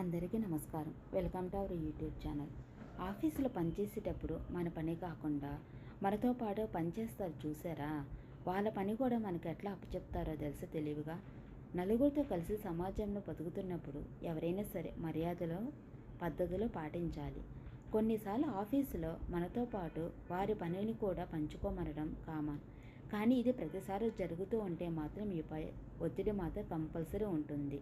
అందరికీ నమస్కారం. Welcome to our YouTube channel. ఆఫీసులో పనిచేసేటప్పుడు మన పని కాకుండా మనతో పాటు పనిచేస్తారు చూసారా? వాళ్ళ పని కూడా మనకి ఎట్లా అప్పచెప్తారో తెలుసు తెలివిగా? నలుగురితో కలిసి సమాజంలో బతుకుతున్నప్పుడు ఎవరైనా సరే మర్యాదలో పద్ధతులు పాటించాలి. కొన్నిసార్లు ఆఫీసులో మనతో పాటు వారి పనిని కూడా పంచుకోమనడం కామన్. కానీ ఇది ప్రతిసారి జరుగుతూ ఉంటే మాత్రం ఈ పై ఒత్తిడి మాత్రం కంపల్సరీ ఉంటుంది.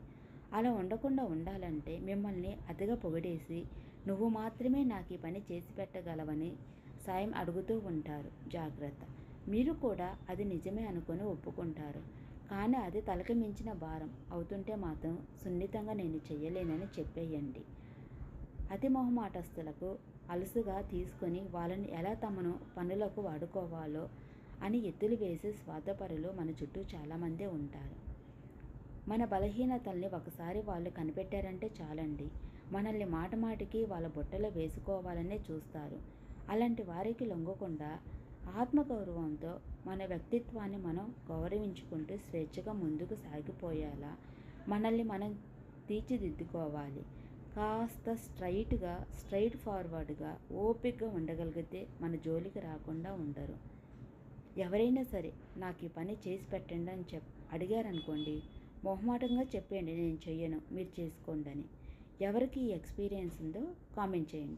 అలా ఉండకుండా ఉండాలంటే మిమ్మల్ని అతిగా పొగిడేసి నువ్వు మాత్రమే నాకు ఈ పని చేసి పెట్టగలవని సాయం అడుగుతూ ఉంటారు. జాగ్రత్త. మీరు కూడా అది నిజమే అనుకొని ఒప్పుకుంటారు. కానీ అది తలకి మించిన భారం. అవుతుంటే మాత్రం సున్నితంగా నేను చెయ్యలేనని చెప్పేయండి. అతి మొహమాటస్తులకు అలసుగా తీసుకొని వాళ్ళని ఎలా తమను పనులకు వాడుకోవాలో అని ఎత్తులు వేసే స్వార్థపరులు మన చుట్టూ చాలామందే ఉంటారు. మన బలహీనతల్ని ఒకసారి వాళ్ళు కనిపెట్టారంటే చాలండి. మనల్ని మాట మాటికి వాళ్ళ బుట్టలో వేసుకోవాలనే చూస్తారు. అలాంటి వారికి లొంగకుండా ఆత్మగౌరవంతో మన వ్యక్తిత్వాన్ని మనం గౌరవించుకుంటూ స్వేచ్ఛగా ముందుకు సాగిపోయేలా మనల్ని మనం తీర్చిదిద్దుకోవాలి. కాస్త స్ట్రైట్గా స్ట్రైట్ ఫార్వర్డ్గా ఓపిక్గా ఉండగలిగితే మన జోలికి రాకుండా ఉండరు. ఎవరైనా సరే నాకు ఈ పని చేసి పెట్టండి అని చెప్ అడిగారనుకోండి మొహమాటంగా చెప్పండి నేను చెయ్యను మీరు చేసుకోండి అని. ఎవరికి ఈ ఎక్స్పీరియన్స్ ఉందో కామెంట్ చేయండి.